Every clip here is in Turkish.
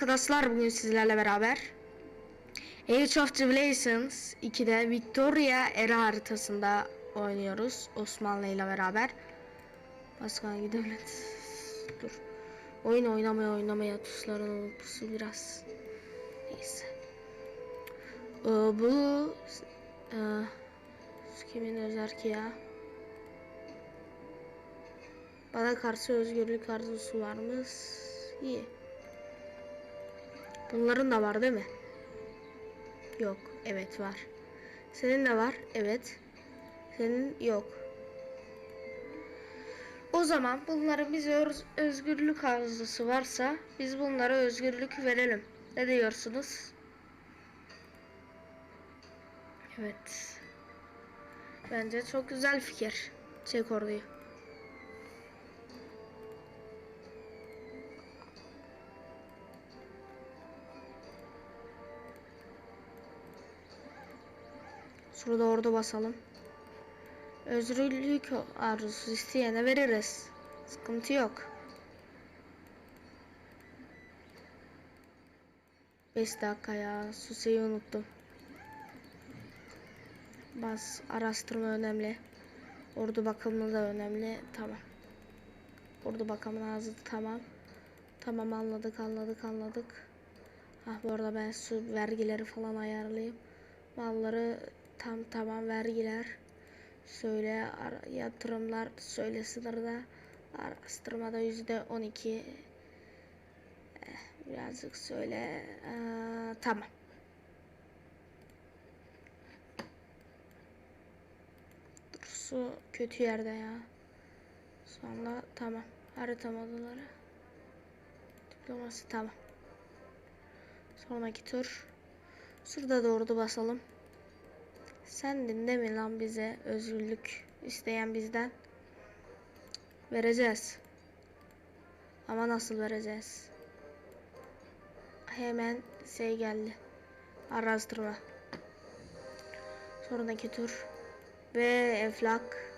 arkadaşlar bugün sizlerle beraber Age of Revelations 2'de Victoria era haritasında oynuyoruz Osmanlı ile beraber. Başka hangi devlet? Dur. Oyun oynamaya oynamaya tuşların unutması biraz Neyse. Ee, Bu e, Kimin özel ki ya? Bana karşı özgürlük arzusu varmış İyi Bunların da var değil mi? Yok. Evet var. Senin de var. Evet. Senin yok. O zaman bunların bize öz- özgürlük arzusu varsa biz bunlara özgürlük verelim. Ne diyorsunuz? Evet. Bence çok güzel fikir. Çek orayı. Şurada orada basalım. Özgürlük arzusu isteyene veririz. Sıkıntı yok. 5 dakika ya. Suse'yi unuttum. Bas araştırma önemli. Ordu bakımı da önemli. Tamam. Ordu bakımı lazım. Tamam. Tamam anladık anladık anladık. Ah bu arada ben su vergileri falan ayarlayayım. Malları tam tamam vergiler. Söyle ar- yatırımlar söyle sınırda. Araştırmada yüzde on iki. Eh, birazcık söyle. Ee, tamam. Dur su kötü yerde ya. Sonra tamam. Harita modları. Diplomasi tamam. Sonraki tur. Şurada doğru basalım. Sendin değil mi lan bize özgürlük isteyen bizden? Vereceğiz. Ama nasıl vereceğiz? Hemen şey geldi. Araştırma. Sonraki tur. Ve eflak.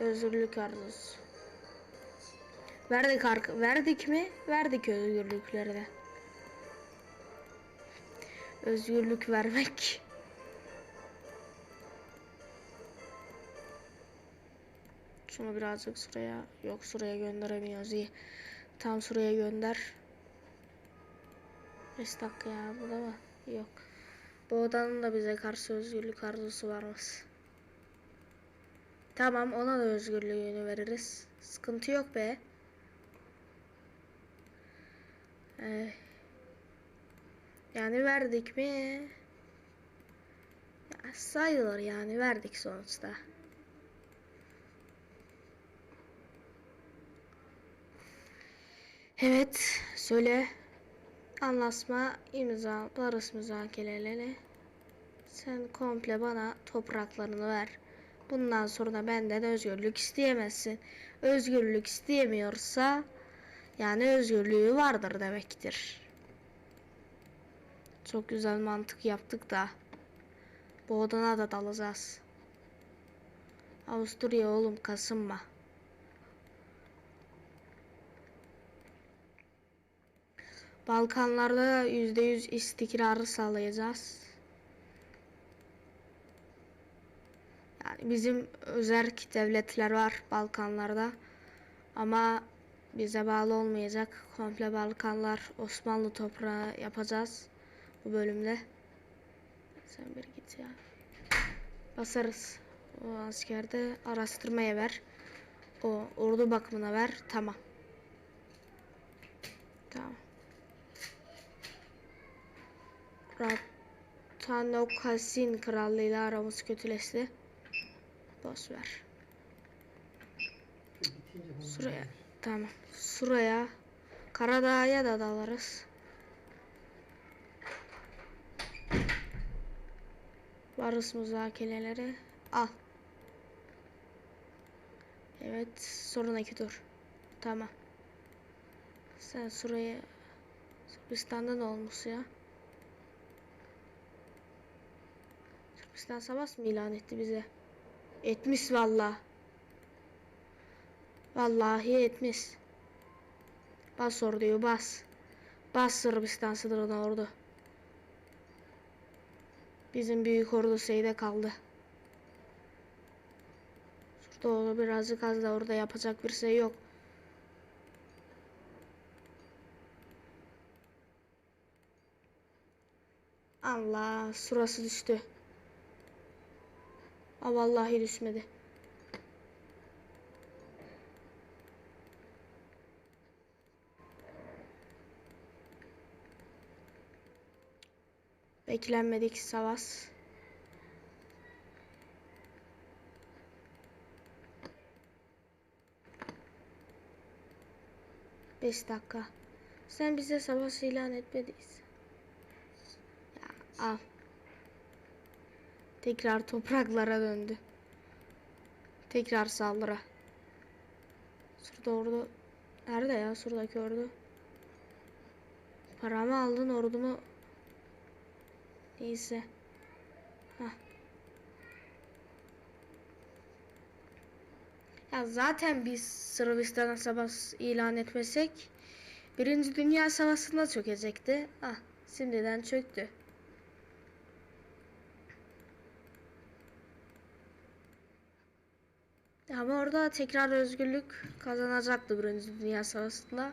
Özgürlük arzusu. Verdik verdik mi? Verdik özgürlükleri de. Özgürlük vermek. Şunu birazcık şuraya yok şuraya gönderemiyoruz iyi. Tam şuraya gönder. 5 dakika ya bu da mı? Yok. Bu odanın da bize karşı özgürlük arzusu varmış. Tamam ona da özgürlüğünü veririz. Sıkıntı yok be. Ee, yani verdik mi? Ya sayılır yani verdik sonuçta. Evet söyle. Anlaşma imza barış müzakereleri. Sen komple bana topraklarını ver. Bundan sonra benden özgürlük isteyemezsin. Özgürlük isteyemiyorsa yani özgürlüğü vardır demektir. Çok güzel mantık yaptık da. Bu odana da dalacağız. Avusturya oğlum kasınma. Balkanlarda %100 istikrarı sağlayacağız. Yani bizim özerk devletler var Balkanlarda. Ama bize bağlı olmayacak. Komple Balkanlar Osmanlı toprağı yapacağız bu bölümde. Sen bir git ya. Basarız. O askerde araştırmaya ver. O ordu bakımına ver. Tamam. Tamam. Ratanokasin krallığıyla aramız kötüleşti. Boş ver. Şuraya. Tamam. Şuraya. Karadağ'a da dalarız. Varus müzakereleri. Al. Evet. Sonraki tur. Tamam. Sen şuraya Sırbistan'da ne olmuş ya? Sırbistan savaş mı ilan etti bize? Etmiş valla. Vallahi etmiş. Bas orduyu bas. Bas Sırbistan sınırına ordu. Bizim büyük ordu şeyde kaldı. Şurada onu birazcık az da orada yapacak bir şey yok. Allah surası düştü. Aa, vallahi düşmedi. Beklenmedik savaş. Beş dakika. Sen bize savaş ilan etmediysen. Ya, al. Tekrar topraklara döndü. Tekrar saldırı. Şurada ordu. Nerede ya şuradaki ordu? Paramı aldın ordumu. Neyse. Hah. Ya zaten biz Sırbistan'a savaş ilan etmesek Birinci Dünya Savaşı'nda çökecekti. Ah, şimdiden çöktü. Ama orada tekrar özgürlük kazanacaktı Birinci Dünya Savaşı'nda.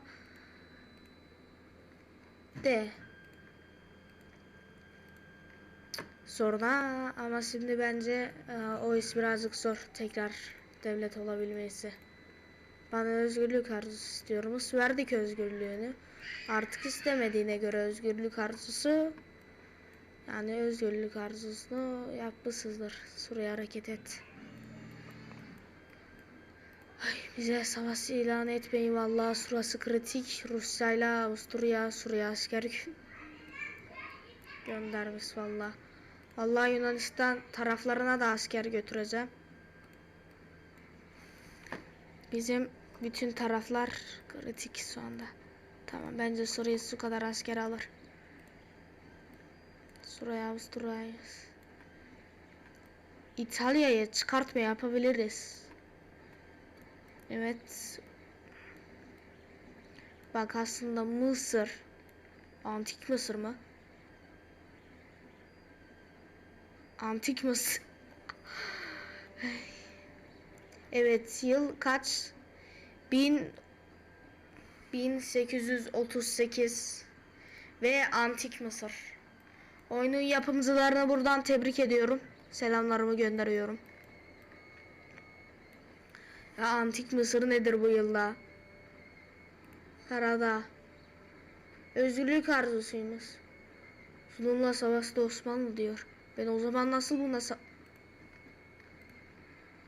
De. Sonra ama şimdi bence e, o iş birazcık zor tekrar devlet olabilmesi. Bana özgürlük arzusu istiyormuş. Verdik özgürlüğünü. Artık istemediğine göre özgürlük arzusu yani özgürlük arzusunu yapmışsızdır. Suriye hareket et. Ay, bize savaş ilan etmeyin vallahi surası kritik. Rusya ile Avusturya Suriye asker gö- göndermiş vallahi. Vallahi Yunanistan taraflarına da asker götüreceğim. Bizim bütün taraflar kritik şu anda. Tamam bence Suriye su kadar asker alır. Suriye Avusturya. İtalya'ya çıkartma yapabiliriz. Evet. Bak aslında Mısır. Antik Mısır mı? Antik Mısır. evet yıl kaç? 1000 1838 ve Antik Mısır. Oyunun yapımcılarına buradan tebrik ediyorum. Selamlarımı gönderiyorum. Ya Antik Mısır nedir bu yılda? Karada. Özgürlük arzusuymuş. Zulümle savaşta Osmanlı diyor. Ben o zaman nasıl buna sa-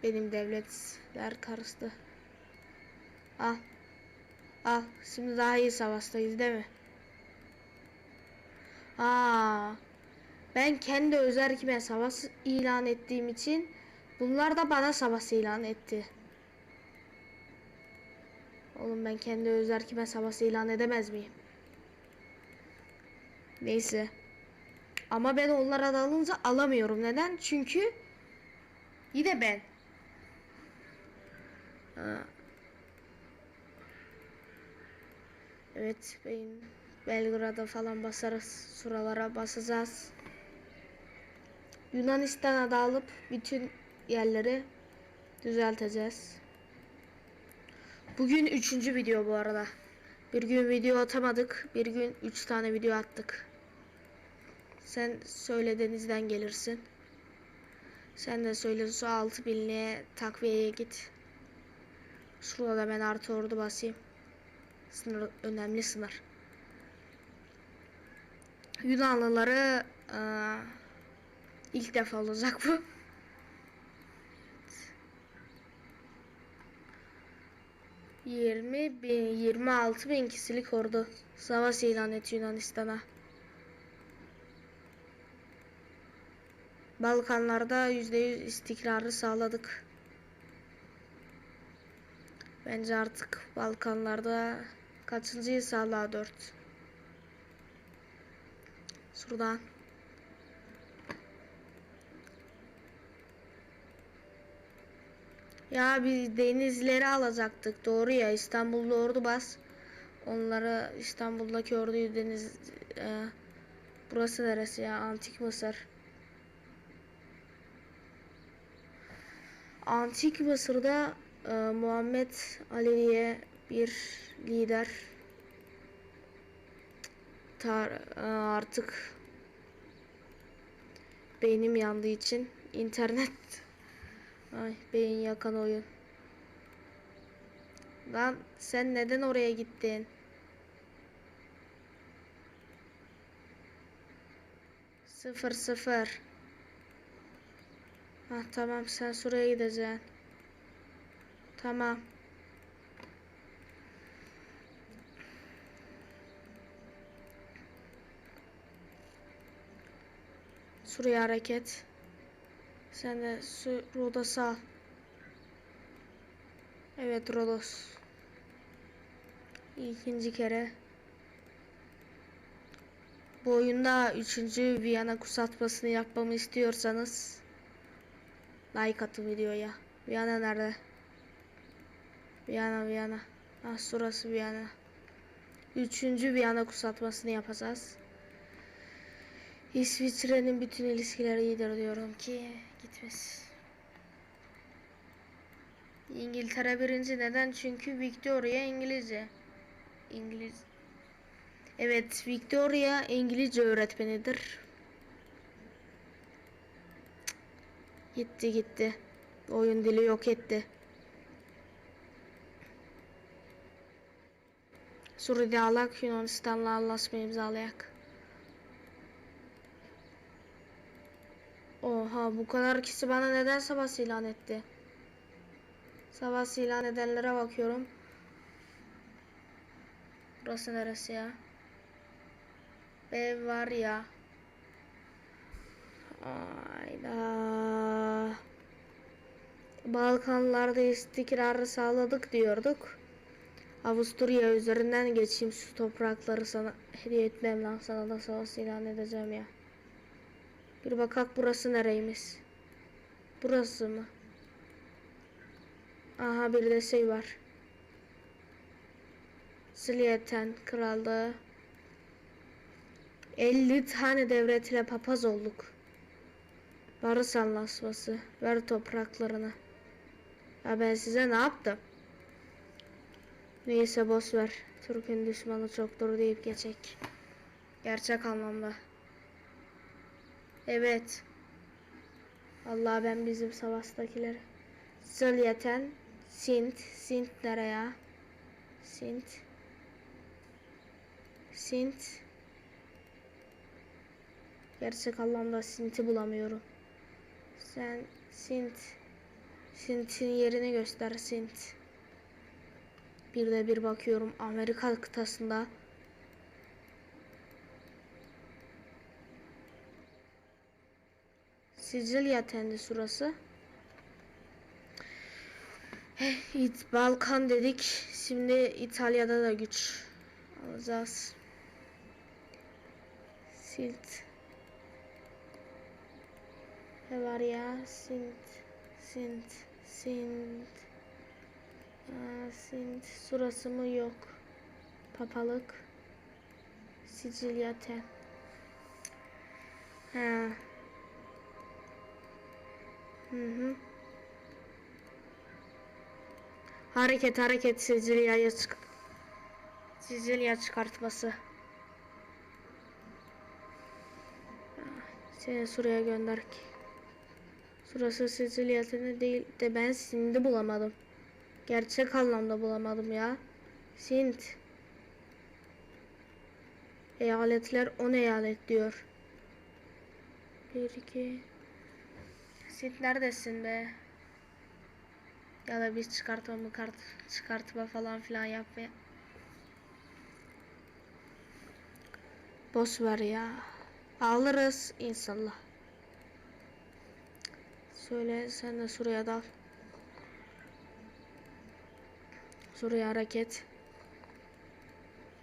Benim devletler karıştı. Al. Al. Şimdi daha iyi savaştayız değil mi? Aa. Ben kendi özerkime savaş ilan ettiğim için bunlar da bana savaş ilan etti. Oğlum ben kendi özerkime savaş ilan edemez miyim? Neyse. Ama ben onlara da alınca alamıyorum. Neden? Çünkü yine ben. Ha. Evet, ben Belgrad'a falan basarız. Suralara basacağız. Yunanistan'a da alıp bütün yerleri düzelteceğiz. Bugün üçüncü video bu arada. Bir gün video atamadık. Bir gün üç tane video attık. Sen söyle denizden gelirsin. Sen de söyle su altı binliğe takviyeye git. Şurada da ben artı ordu basayım. Sınır önemli sınır. Yunanlıları eee, ilk defa olacak bu. Yirmi bin, yirmi altı bin kişilik ordu savaş ilan etti Yunanistan'a. Balkanlarda yüzde yüz istikrarı sağladık. Bence artık Balkanlarda kaçıncıyız hala dört. Şuradan. Ya biz denizleri alacaktık. Doğru ya İstanbul'da ordu bas. onları İstanbul'daki orduyu deniz e, burası neresi ya Antik Mısır. Antik Mısır'da e, Muhammed Ali diye bir lider tar e, artık beynim yandığı için internet. Ay beyin yakan oyun. Lan sen neden oraya gittin? Sıfır sıfır Ah tamam sen şuraya gideceksin. Tamam. Şuraya hareket. Sen de su Rodos'u al. Evet Rodos. İkinci kere. Bu oyunda üçüncü Viyana kuşatmasını yapmamı istiyorsanız Like atın videoya. Viyana nerede? Viyana Viyana. Ah şurası Viyana. Üçüncü Viyana kuşatmasını yapacağız. İsviçre'nin bütün ilişkileri iyidir diyorum ki gitmez. İngiltere birinci neden? Çünkü Victoria İngilizce. İngiliz. Evet Victoria İngilizce öğretmenidir. Gitti gitti. Oyun dili yok etti. Suriye alak Yunanistan'la anlaşma imzalayak. Oha bu kadar kişi bana neden savaş ilan etti? Savaş ilan edenlere bakıyorum. Burası neresi ya? Ev var ya. Ayda. Balkanlarda istikrarı sağladık diyorduk. Avusturya üzerinden geçeyim şu toprakları sana hediye etmem lan sana da savaş ilan edeceğim ya. Bir bakak burası nereymiş? Burası mı? Aha bir de şey var. Sliyetten krallığı. 50 tane devletle papaz olduk. Barış anlaşması. Ver topraklarını. Ya ben size ne yaptım? Neyse boş ver. Türk'ün düşmanı çoktur deyip geçek. Gerçek anlamda. Evet. Allah ben bizim savaştakileri. Söyleten Sint. Sint nereye? Sint. Sint. Gerçek anlamda Sint'i bulamıyorum. Sen Sint. Sint'in yerini göster Sint. Bir de bir bakıyorum Amerika kıtasında. Sicilya tendi surası. Eh, İt Balkan dedik. Şimdi İtalya'da da güç alacağız. Silt. Ne var ya? Sint. Sint. Sint. Aa, Sint. Surası mı yok? Papalık. Sicilya. Ha. Hı hı. Hareket hareket Sicilya'ya çık. Sicilya çıkartması. Seni Suriye gönder ki. Surası Sicilya'sını değil de ben Sind'i bulamadım. Gerçek anlamda bulamadım ya. Sind. Eyaletler 10 eyalet diyor. 1 2 Sind neredesin be? Ya da biz çıkartma mı kart çıkartma falan filan yapmaya. Boş ver ya. Alırız inşallah. Söyle sen de şuraya dal. Şuraya hareket.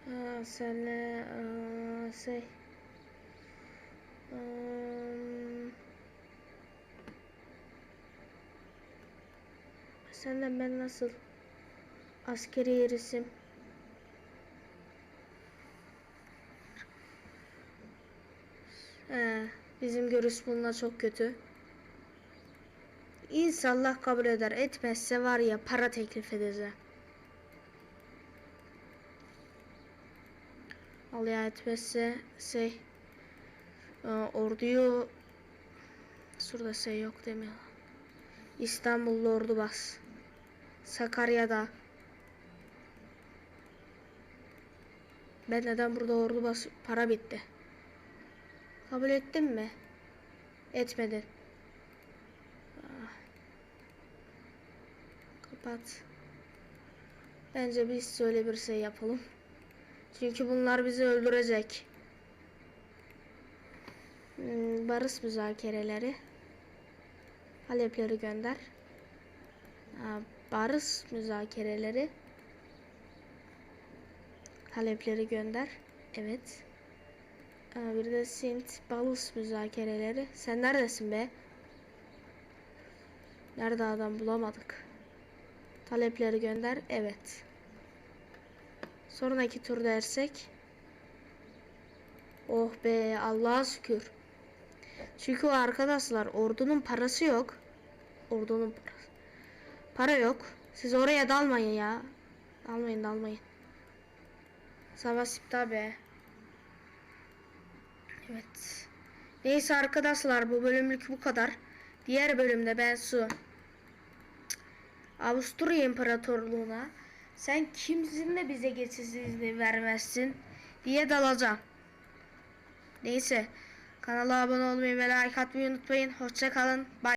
Ha, senle aa, şey. Hmm. Um, senle ben nasıl askeri resim He, bizim görüş bununla çok kötü. İnşallah kabul eder. Etmezse var ya para teklif edeceğim. Al ya etmezse şey e, orduyu şurada şey yok demiyor. İstanbul'da ordu bas. Sakarya'da. Ben neden burada ordu bas para bitti. Kabul ettin mi? Etmedin. Kapat. Bence biz şöyle bir şey yapalım. Çünkü bunlar bizi öldürecek. Hmm, barış müzakereleri. Halepleri gönder. Barış müzakereleri. Halepleri gönder. Evet. Bir de Sint Balus müzakereleri. Sen neredesin be? Nerede adam bulamadık. Talepleri gönder. Evet. Sonraki tur dersek. Oh be Allah'a şükür. Çünkü arkadaşlar ordunun parası yok. Ordunun parası. Para yok. Siz oraya dalmayın ya. Dalmayın dalmayın. Savaş iptal be. Evet. Neyse arkadaşlar bu bölümlük bu kadar. Diğer bölümde ben su Avusturya İmparatorluğu'na sen kimsin de bize geçiş izni vermezsin diye dalacağım. Neyse kanala abone olmayı ve like atmayı unutmayın. Hoşça kalın. Bye.